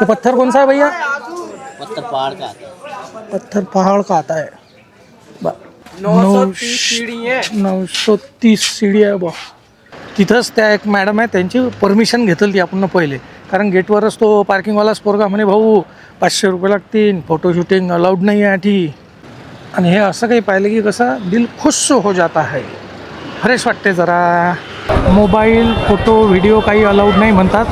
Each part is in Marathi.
ये पत्थर कौन सा है भैया? पत्थर पहाड़ का आता है। पत्थर पहाड़ का आता है। बा- नऊ- नऊशे तीस सीडी आहे बा। तिथंच त्या एक मॅडम आहे त्यांची परमिशन घेतली ती आपण पहिले. कारण गेटवरच तो पार्किंगवालाच पोरगा म्हणे भाऊ पाचशे रुपये लागतील फोटो शूटिंग अलाउड नाही आहे ती आणि हे असं काही पाहिलं की कसं दिल खुश हो जाता है फ्रेश वाटते जरा. मोबाईल फोटो व्हिडिओ काही अलाउड नाही म्हणतात.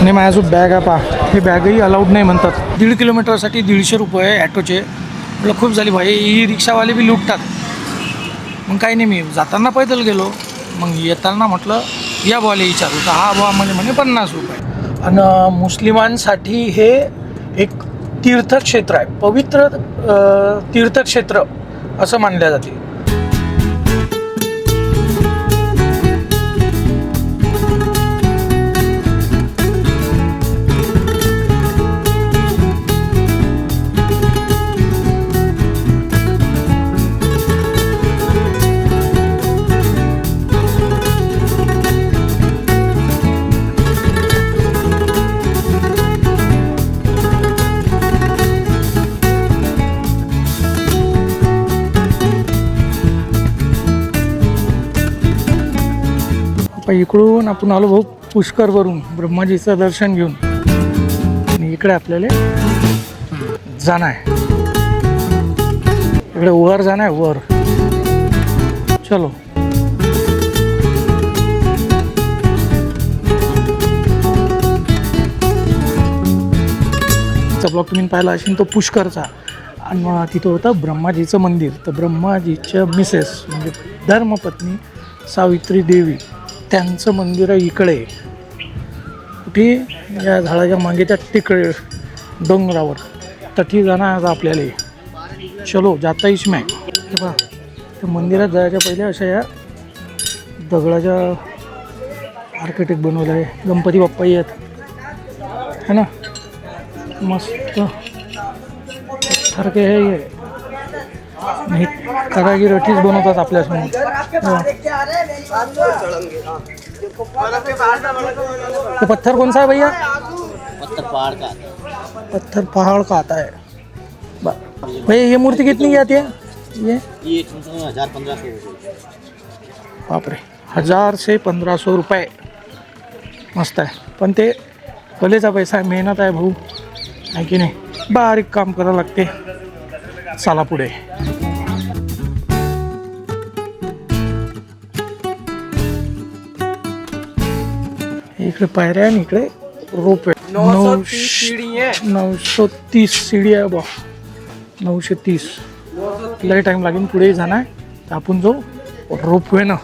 आणि माझ्या जो बॅग आहे पा हे बॅगही अलाउड नाही म्हणतात. दीड किलोमीटरसाठी दीडशे रुपये ॲटोचे म्हटलं खूप झाली भाई. ही रिक्षावाले बी लुटतात. मग काही नाही मी जाताना पैदल गेलो. मग येताना म्हटलं या बॉले विचारू. तर हा बॉ म्हणजे म्हणे पन्नास रुपये. आणि मुस्लिमांसाठी हे एक तीर्थक्षेत्र आहे. पवित्र तीर्थक्षेत्र असं मानल्या जाते. आता आपण आलो भाऊ पुष्करवरून ब्रह्माजीचं दर्शन घेऊन. आणि इकडे आपल्याला जाणं आहे. इकडे वर जाणं आहे वर. चलो. ब्लॉग तुम्ही पाहिला असेल तो पुष्करचा. आणि तिथं होतं ब्रह्माजीचं मंदिर. तर ब्रह्माजीच्या मिसेस म्हणजे धर्मपत्नी सावित्री देवी. त्यांचं मंदिर आहे इकडे. कुठे? या झाडाच्या मागे त्या तिकडे डोंगरावर. तठी जाणं आता आपल्याला. चलो जाता इच हे पहा त्या मंदिरात जायच्या पहिले अशा या दगडाच्या आर्किटेक्ट बनवलं आहे. गणपती बाप्पा आहेत है ना? मस्त. पत्थर हे है ये आणि कारागीर अटीच बनवतात आपल्यासमोर. तो पत्थर कौन सा है भैया? पत्थर पहाड़ का? आता है पत्थर पहाड़ का आता है बा- भैया ये मूर्ति कितनी की आती है? ये हजार पंद्रह सौ रुपये. बापरे. हजार से पंधरा सौ रुपये. मस्त आहे. पण ते कलेचा पैसा आहे मेहनत आहे भाऊ. आहे की नाही? बारीक काम करावं लागते. चला पुढे. इकडे पायऱ्या आणि इकडे रोप आहे. नऊशे नऊशे तीस सीडी आहे बा नऊशे तीस. लय टाईम लागेल पुढे जाणार. तर आपण जो रोपवे ना.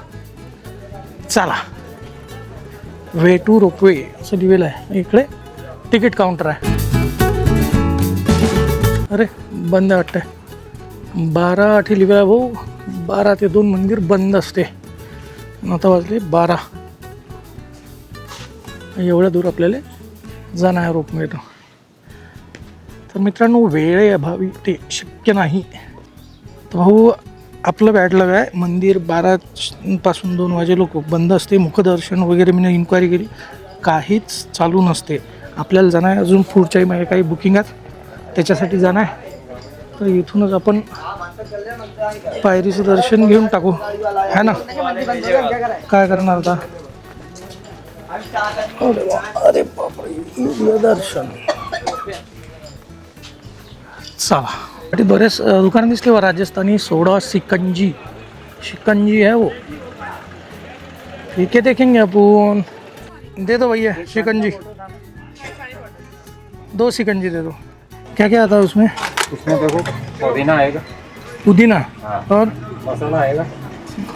चला. वे टू रोपवे असं लिहिलेलं आहे. इकडे तिकीट काउंटर आहे. अरे बंद वाटतंय. बारा आठी लिहिलेलं आहे भाऊ. बारा ते दोन मंदिर बंद असते. आता वाजले बारा. एवढ्या दूर आपल्याला जाणं आहे मिळतो. तर मित्रांनो वेळेअभावी ते शक्य नाही. तर भाऊ आपलं बॅड लग आहे. मंदिर बारा पासून दोन वाजे लोक बंद असते. मुखदर्शन वगैरे मी इन्क्वायरी केली. काहीच चालू नसते. आपल्याला जाणं आहे अजून पुढच्याही माझ्या काही बुकिंगात त्याच्यासाठी जाणं आहे. तर इथूनच आपण पायरीचं दर्शन घेऊन टाकू. है ना? काय करणार आता? अरे दर्शन। चला बरेच अ, दिसले वा राजस्थानी सोडा सिकंजी। शिकंजी है वो। ठीक है देखेंगे अपन। दे दो भैया शिकंजी दो शिकंजी दे दो। क्या क्या आता है उसमें इसमें देखो पुदीना आएगा। पुदीना? हाँ। और? मसाला आएगा।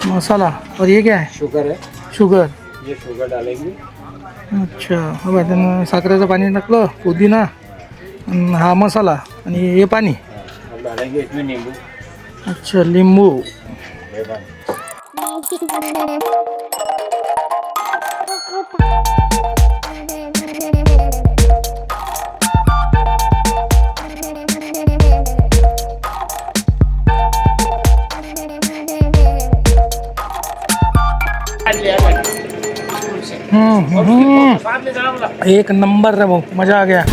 मसाला। और ये क्या है? शुगर है। शुगर। ये शुगर डालेंगे। अच्छा बघा त्यानं साखरेचं पाणी टाकलं पुदिना अन् हा मसाला आणि हे पाणी. हम डालेंगे इसमें नींबू। अच्छा लिंबू. ये. एक नंबर रे भाऊ मजा आ गया.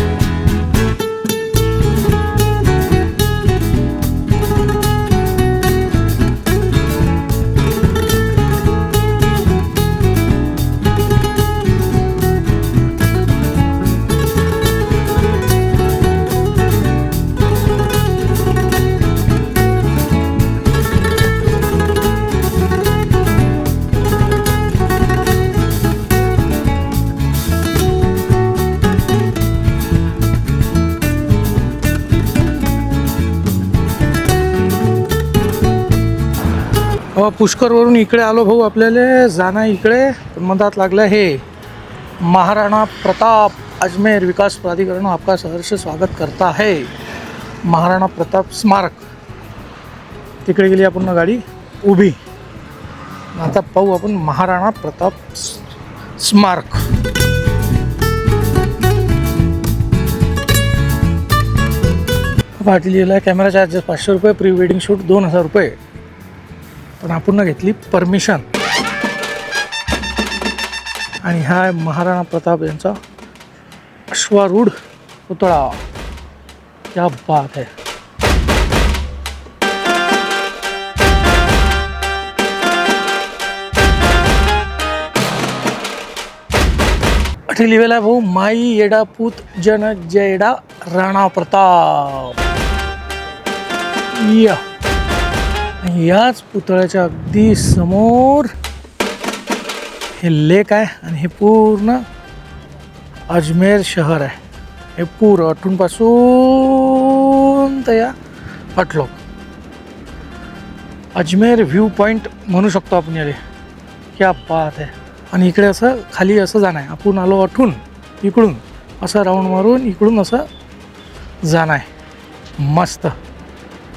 पुष्करवरून इकडे आलो भाऊ आपल्याला जाणं इकडे. मधात लागलं हे महाराणा प्रताप अजमेर विकास प्राधिकरण आपका सहर्ष स्वागत करता है. महाराणा प्रताप स्मारक. तिकडे गेली आपण गाडी. उभी. आता पाहू आपण महाराणा प्रताप स्मारक. पाठी आहे कॅमेरा चार्जेस पाचशे रुपये प्री वेडिंग शूट दोन हजार रुपये. पण आपण घेतली परमिशन. आणि हा महाराणा प्रताप यांचा अश्वारूढ पुतळा. क्या बात है. अठी लिहिलेला आहे भाऊ माई येडा पूत जन जयडा राणा प्रताप. या. आणि याच पुतळ्याच्या अगदी समोर हे लेक आहे आणि हे पूर्ण अजमेर शहर आहे. हे पूर अठूनपासून तर या अटलोक. अजमेर व्ह्यू पॉईंट म्हणू शकतो आपण याले. क्या पाहत आहे. आणि इकडे असं खाली असं जाणं आहे. आपण आलो अठून इकडून. असं राऊंड मारून इकडून असं जाणं आहे. मस्त.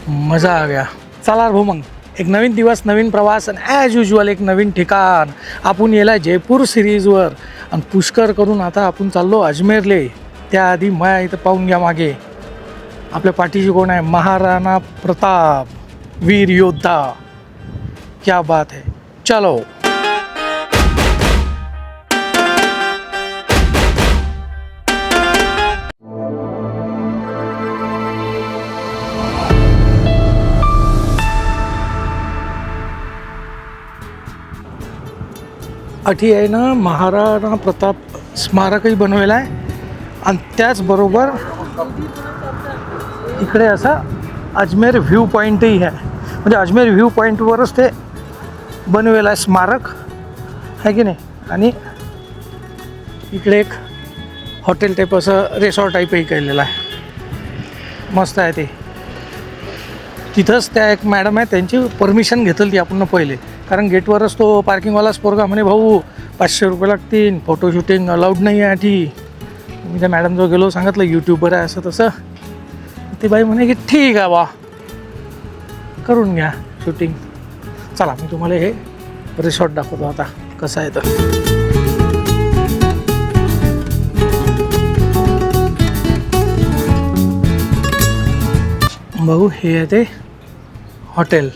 मजा आ गया चला रे भाऊ मग. एक नवीन दिवस नवीन प्रवास आणि ॲज युजल एक नवीन ठिकाण. आपण येला जयपूर सिरीजवर आणि पुष्कर करून आता आपण चाललो अजमेरले. त्याआधी माया इथं पाहून घ्या मागे. आपल्या पाठीशी कोण आहे? महाराणा प्रताप वीर योद्धा. क्या बात है. चलो. अठी आहे ना महाराणा प्रताप स्मारकही बनवेलं आहे आणि त्याचबरोबर इकडे असा अजमेर व्ह्यू पॉईंटही आहे. म्हणजे अजमेर व्ह्यू पॉईंटवरच ते बनवेलं आहे स्मारक. आहे की नाही? आणि इकडे एक हॉटेल टाईप असं रिसॉर्ट टाईपही केलेलं आहे. मस्त आहे ते. तिथंच त्या एक मॅडम आहे त्यांची परमिशन घेतली ती आपण पहिले. कारण गेटवरच तो पार्किंगवालाच पोरगा म्हणे भाऊ पाचशे रुपये लागतील फोटो शूटिंग अलाउड नाही आहे ती मी त्या मॅडमजवळ गेलो सांगितलं यूट्यूबवर आहे असं तसं. ती बाई म्हणे की ठीक आहे बा करून घ्या शूटिंग चला मी तुम्हाला हे रिसॉर्ट दाखवतो आता कसं आहे तर. भाऊ हे आहे ते हॉटेल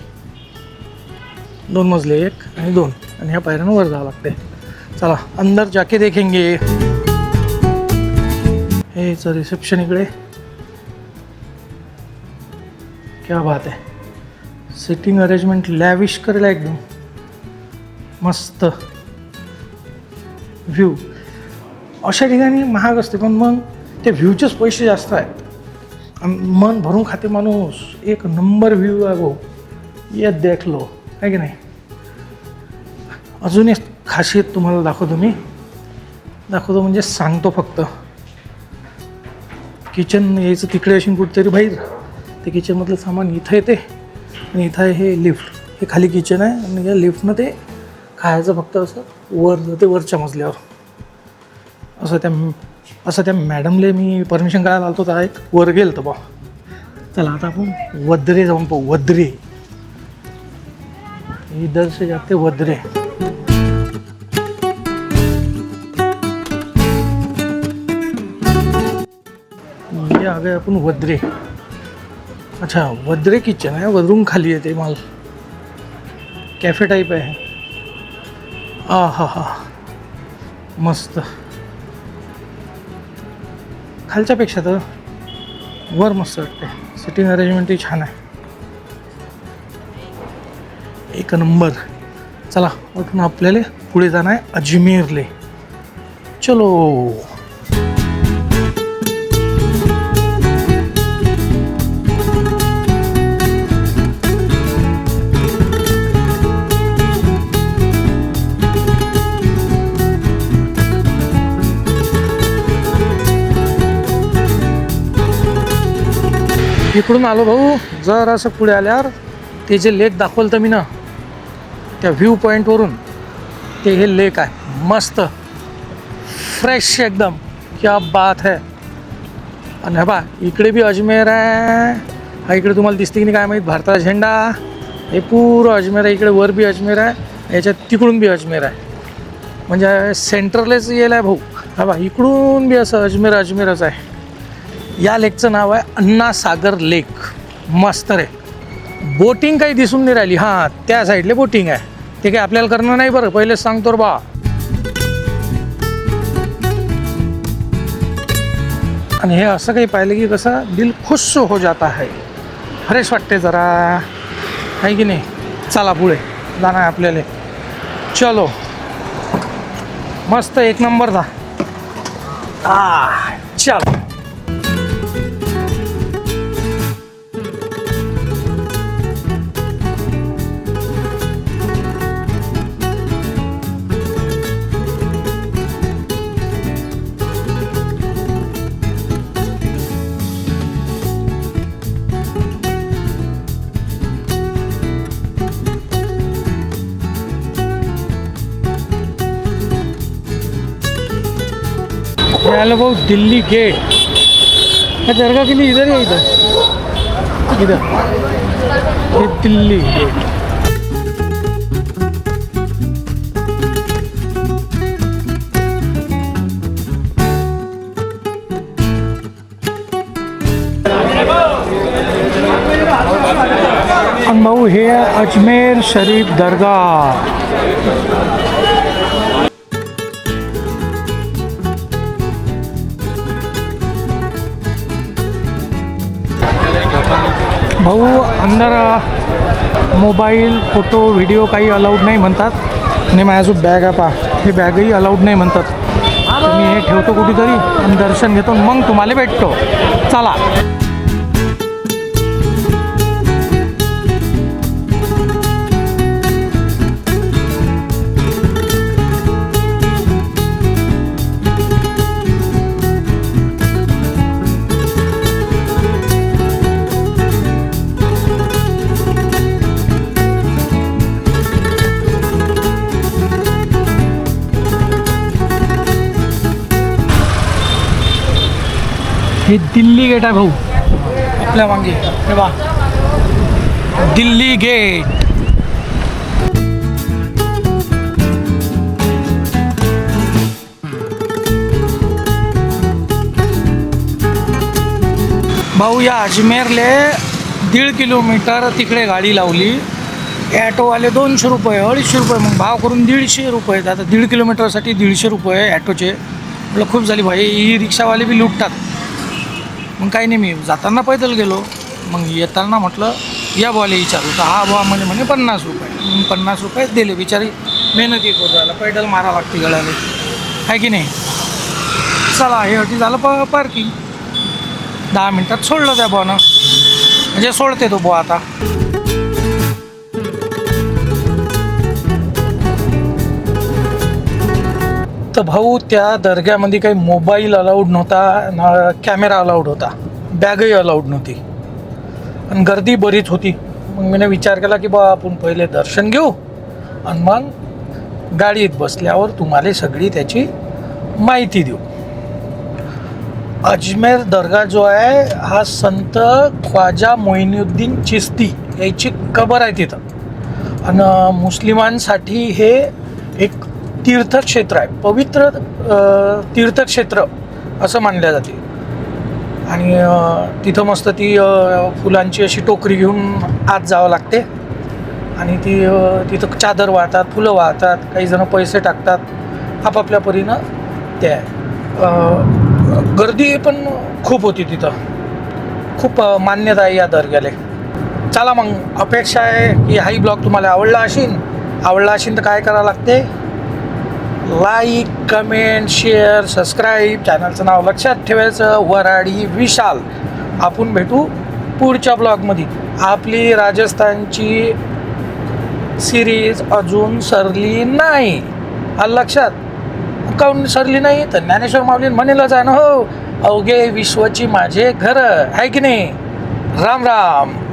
दोन मजले एक आणि दोन. आणि ह्या पायऱ्यानं वर जावं लागते चला अंदर जाके देखेंगे. हे चल रिसेप्शन इकडे. क्या बात आहे. सिटिंग अरेंजमेंट लॅविश करेल एकदम. मस्त. व्ह्यू अशा ठिकाणी महाग असते पण मग ते व्ह्यूचेच पैसे जास्त आहेत. मन भरून खाते माणूस. एक नंबर व्ह्यू आहे भाऊ येत देखलो. आहे की नाही? अजून एक खासियत तुम्हाला दाखवतो मी. दाखवतो म्हणजे सांगतो फक्त. किचन यायचं तिकडे असून कुठेतरी बाहेर. ते किचनमधलं सामान इथं येते आणि इथं आहे हे लिफ्ट हे खाली किचन आहे आणि या लिफ्टनं ते खायचं फक्त असं वर जाते वरच्या मजल्यावर. असं त्या असं त्या मॅडमले मी परमिशन करायला आलो तर एक वर गेल तर बा. चला आता आपण वद्रे जाऊन पाहू. वद्रे. इधर से जाते वद्रे। ये आ गए आपण वद्रे। अच्छा वद्रे किचन आहे वरून खाली येते माल। कॅफे टाईप आहे आ हा हा मस्त खालच्यापेक्षा तर वर मस्त वाटते। सिटिंग अरेंजमेंटही छान आहे. एक नंबर. चला वाटून आपल्याला पुढे जाणं आहे अजमेरले. चलो. इकडून आलो भाऊ जर असं पुढे आल्यावर ते जे लेख दाखवलं तर मी ना त्या व्ह्यू पॉईंटवरून ते हे लेक आहे. मस्त. फ्रेश एकदम. क्या बात है. आणि हे बा इकडे बी अजमेर आहे. हा इकडे तुम्हाला दिसते की नाही काय माहीत? भारताचा झेंडा. हे पूर्ण अजमेर आहे. इकडे वर बी अजमेर आहे. याच्यात तिकडून बी अजमेर आहे. म्हणजे सेंटरलेच येईल आहे भाऊ. हा बा इकडून बी असं अजमेर अजमेरच आहे. या लेकचं नाव आहे अण्णा सागर लेक मस्त रे. बोटिंग काही दिसून नाही राहिली. हां त्या साईडले बोटिंग आहे. ते काही आपल्याला करणं नाही बरं. पहिलेच सांगतो बा. आणि हे असं काही पाहिलं की कसं दिल खुश हो जाता है. फ्रेश वाटते जरा. आहे की नाही? चला पुढे. जाणार आपल्याला. चलो. मस्त एक नंबर था आ चल. हे आलं भाऊ दिल्ली गेट हे दर्गा के लिए इधर ही है इधर। इधर। ये दिल्ली गेट आणि भाऊ हे आहे अजमेर शरीफ दर्गा भाऊ अंदर मोबाईल फोटो व्हिडिओ काही अलाउड नाही म्हणतात. आणि माझ्यासोबत बॅग आहे पा. हे बॅगही अलाउड नाही म्हणतात. मी हे ठेवतो कुठेतरी आणि दर्शन घेतो मग तुम्हाला भेटतो. चला. हे दिल्ली गेट आहे भाऊ. आपल्या मागे. हे बा दिल्ली गेट भाऊ या अजमेरले दीड किलोमीटर तिकडे गाडी लावली. ॲटोवाले दोनशे रुपये अडीचशे रुपये मग भाव करून दीडशे रुपये आता दीड किलोमीटरसाठी दीडशे रुपये ॲटोचे. म्हटलं खूप झाली भाई. ही रिक्षावाले बी लुटतात. मग काही नाही मी जाताना पैदल गेलो. मग येताना म्हटलं या बॉले विचारू. तर हा बॉ म्हणे म्हणे पन्नास रुपये. मग पन्नास रुपये दिले. बिचारी मेहनती करू राहिला पैदल मारा लागते गळ्याला. आहे की नाही? चला हे अटी झालं प पार्किंग दहा मिनटात सोडलं त्या बॉनं म्हणजे सोडते तो बॉ आता. तर भाऊ त्या दर्ग्यामध्ये काही मोबाईल अलाउड नव्हता ना कॅमेरा अलाउड होता. बॅगही अलाउड नव्हती. आणि गर्दी बरीच होती. मग मी विचार केला की बा आपण पहिले दर्शन घेऊ. आणि मग गाडीत बसल्यावर तुम्हाला सगळी त्याची माहिती देऊ. अजमेर दर्गा जो आहे हा संत ख्वाजा मोइनुद्दीन चिस्ती याची कबर आहे तिथं. आणि मुस्लिमांसाठी हे एक तीर्थक्षेत्र आहे. पवित्र तीर्थक्षेत्र असं मानल्या जाते. आणि तिथं मस्त ती फुलांची अशी टोकरी घेऊन आत जावं लागते. आणि ती तिथं चादर वाहतात फुलं वाहतात काही जण पैसे टाकतात. आपापल्या परीनं ते आहे. गर्दी पण खूप होती तिथं. खूप मान्यता आहे या दर्ग्याला. चला मग अपेक्षा आहे की हाही ब्लॉग तुम्हाला आवडला असेल आवडला असेल तर काय करावं लागते? लाईक कमेंट शेअर सबस्क्राईब चॅनलचं नाव लक्षात ठेवायचं. वराडी विशाल. आपण भेटू पुढच्या ब्लॉगमध्ये. आपली राजस्थानची सिरीज अजून सरली नाही. आलं लक्षात? काऊन सरली नाही? तर ज्ञानेश्वर माऊलीन म्हणेलच आहे ना हो. अवघे विश्वाची माझे घर. आहे की नाही? राम राम.